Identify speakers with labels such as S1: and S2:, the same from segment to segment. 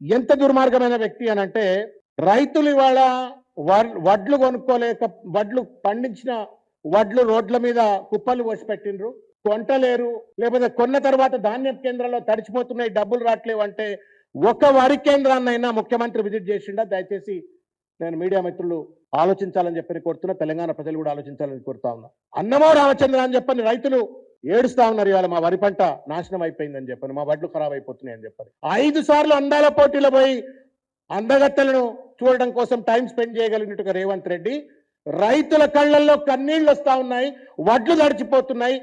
S1: ఎంత దుర్మార్గమైన వ్యక్తి అని అంటే రైతులు ఇవాళ వడ్లు కొనుక్కోలేక వడ్లు పండించిన వడ్లు రోడ్ల మీద కుప్పలు పోసి పెట్టిండ్రు కొంటలేరు లేకపోతే కొన్న తర్వాత ధాన్యం కేంద్రాల్లో తడిచిపోతున్నాయి డబ్బులు రావట్లేవు అంటే ఒక వరి కేంద్రాన్నైనా ముఖ్యమంత్రి విజిట్ చేసిండా? దయచేసి నేను మీడియా మిత్రులు ఆలోచించాలని చెప్పని కోరుతున్నా తెలంగాణ ప్రజలు కూడా ఆలోచించాలని కోరుతా ఉన్నా. అన్నమో రామచంద్ర అని చెప్పని రైతులు ఏడుస్తా ఉన్నారు ఇవాళ మా వరి పంట నాశనం అయిపోయిందని చెప్పాను మా వడ్లు ఖరాబ్ అయిపోతున్నాయి అని ఐదు సార్లు అందాల పోటీలో పోయి అందగత్తలను చూడడం కోసం టైం స్పెండ్ చేయగలిగినట్టుగా రేవంత్ రెడ్డి రైతుల కళ్ళల్లో కన్నీళ్ళు వస్తా ఉన్నాయి వడ్లు గడిచిపోతున్నాయి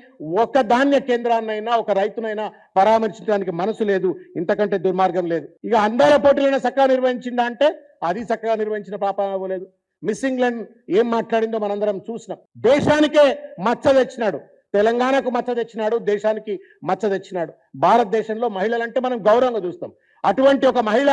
S1: ఒక ధాన్య కేంద్రాన్నైనా ఒక రైతునైనా పరామర్శించడానికి మనసు లేదు ఇంతకంటే దుర్మార్గం లేదు. ఇక అందాల పోటీలైనా చక్కగా నిర్వహించిందా అంటే అది చక్కగా నిర్వహించిన పాపం అవ్వలేదు మిస్ ఇంగ్లాండ్ ఏం మాట్లాడిందో మనందరం చూసినాం. దేశానికే మచ్చ తెచ్చినాడు. తెలంగాణకు మచ్చ తెచ్చినాడు దేశానికి మచ్చ తెచ్చినాడు. భారతదేశంలో మహిళలంటే మనం గౌరవంగా చూస్తాం. అటువంటి ఒక మహిళ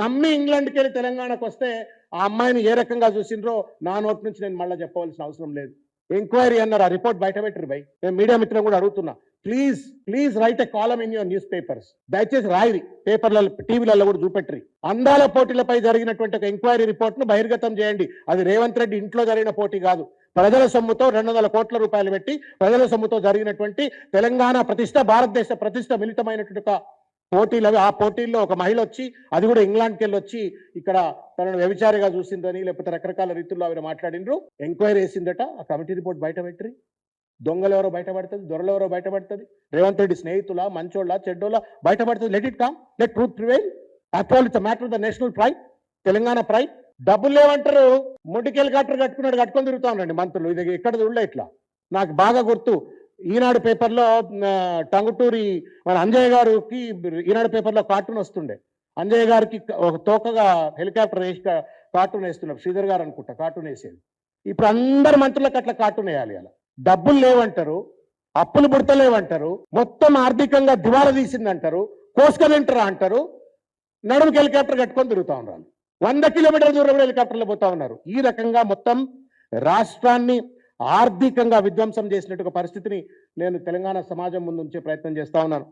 S1: నమ్మి ఇంగ్లాండ్కి వెళ్ళి తెలంగాణకు వస్తే ఆ అమ్మాయిని ఏ రకంగా చూసిండ్రో నా నోటి నుంచి నేను మళ్ళీ చెప్పవలసిన అవసరం లేదు. ఎంక్వైరీ అన్నారు ఆ రిపోర్ట్ బయట పెట్టరు బై నేను మీడియా మిత్రులు కూడా అడుగుతున్నా. Please please write a column in your newspapers. దయచేసి రాయి పేపర్లలో టీవీలలో కూడా చూపెట్టరి. అందాల పోటీలపై జరిగినటువంటి ఒక ఎంక్వైరీ రిపోర్ట్ను బహిర్గతం చేయండి. అది రేవంత్ రెడ్డి ఇంట్లో జరిగిన పోటీ కాదు. ప్రజల సొమ్ముతో రెండు వందల కోట్ల రూపాయలు పెట్టి ప్రజల సొమ్ముతో జరిగినటువంటి తెలంగాణ ప్రతిష్ట భారతదేశ ప్రతిష్ట మిళితమైనటువంటి ఒక పోటీలు అవి. ఆ పోటీల్లో ఒక మహిళ వచ్చి అది కూడా ఇంగ్లాండ్కి వెళ్ళి వచ్చి ఇక్కడ తనను వ్యభిచారిగా చూసిందని లేకపోతే రకరకాల రీతుల్లో ఆవిడ మాట్లాడినరు ఎంక్వైరీ వేసిందట ఆ కమిటీ రిపోర్ట్ బయట పెట్టిరి దొంగలు ఎవరో బయటపడుతుంది దొరలు ఎవరో బయటపడుతుంది రేవంత్ రెడ్డి స్నేహితుల మంచోళ్ళ చెడ్డోళ్ళ బయటపడుతుంది let it come let truth prevail after all it's matter the national pride Telangana pride డబ్బులు లేవంటారు. ముడ్డికెళ్ళి కట్టరు కట్టుకున్నాడు కట్టుకొని తిరుగుతా ఉండండి మంత్రులు. ఇది ఎక్కడ చూడలే ఇట్లా. నాకు బాగా గుర్తు ఈనాడు పేపర్లో టంగుటూరి మన అంజయ్య గారికి ఈనాడు పేపర్లో కార్టూన్ వస్తుండే. అంజయ్య గారికి ఒక తోకగా హెలికాప్టర్ వేసి కార్టూన్ వేస్తున్నారు. శ్రీధర్ గారు అనుకుంటా కార్టూన్ వేసేది. ఇప్పుడు అందరు మంత్రులకు అట్లా కార్టూన్ వేయాలి అలా. డబ్బులు లేవంటారు అప్పులు పుడతలేవంటారు మొత్తం ఆర్థికంగా దివాలా తీసిందంటారు కోసుకొని అంటారు నడుముకి హెలికాప్టర్ కట్టుకొని తిరుగుతా ఉన్నారు వంద కిలోమీటర్ల దూరం హెలికాప్టర్లు పోతా ఉన్నారు. ఈ రకంగా మొత్తం రాష్ట్రాన్ని ఆర్థికంగా విధ్వంసం చేసినట్టు పరిస్థితిని నేను తెలంగాణ సమాజం ముందు ఉంచే ప్రయత్నం చేస్తా ఉన్నాను.